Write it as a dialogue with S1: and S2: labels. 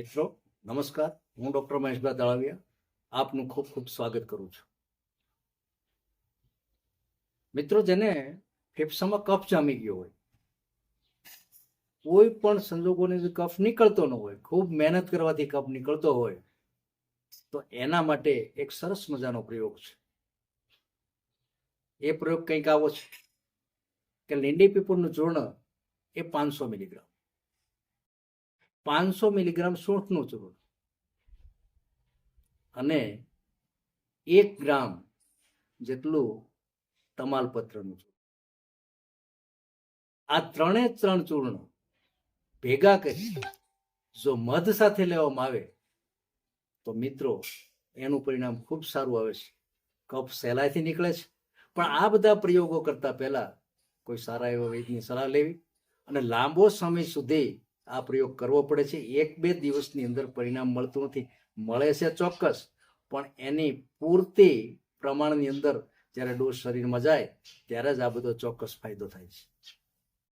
S1: મિત્રો, નમસ્કાર. હું ડોક્ટર મહેશભાઈ દળાવિયા આપનું ખૂબ ખૂબ સ્વાગત કરું છું. મિત્રો, જેને ફેફસામાં કફ જામી ગયો હોય, કોઈ પણ સંજોગોની કફ નીકળતો ન હોય, ખૂબ મહેનત કરવાથી કફ નીકળતો હોય, તો એના માટે એક સરસ મજાનો પ્રયોગ છે. એ પ્રયોગ કંઈક આવો છે કે લીંડી પીપળનું ચૂર્ણ એ પાંચસો મિલીગ્રામ. પાંચસો મિલીગ્રામ સોંઠનું ચૂર્ણ અને એક ગ્રામ જેટલું તમાલપત્રનું ચૂર્ણ આ ત્રણે ત્રણ ચૂર્ણ ભેગા કરી જો મધ સાથે લેવામાં આવે, તો મિત્રો એનું પરિણામ ખૂબ સારું આવે છે. કફ સહેલાઈથી નીકળે છે. પણ આ બધા પ્રયોગો કરતા પહેલા કોઈ સારા એવા વૈદની સલાહ લેવી અને લાંબો સમય સુધી આ પ્રયોગ કરવો પડે છે. એક બે દિવસની અંદર પરિણામ મળતું નથી. મળે છે ચોક્કસ, પણ એની પૂરતી પ્રમાણની અંદર જ્યારે ડોઝ શરીરમાં જાય, ત્યારે જ આ બધો ચોક્કસ ફાયદો થાય છે.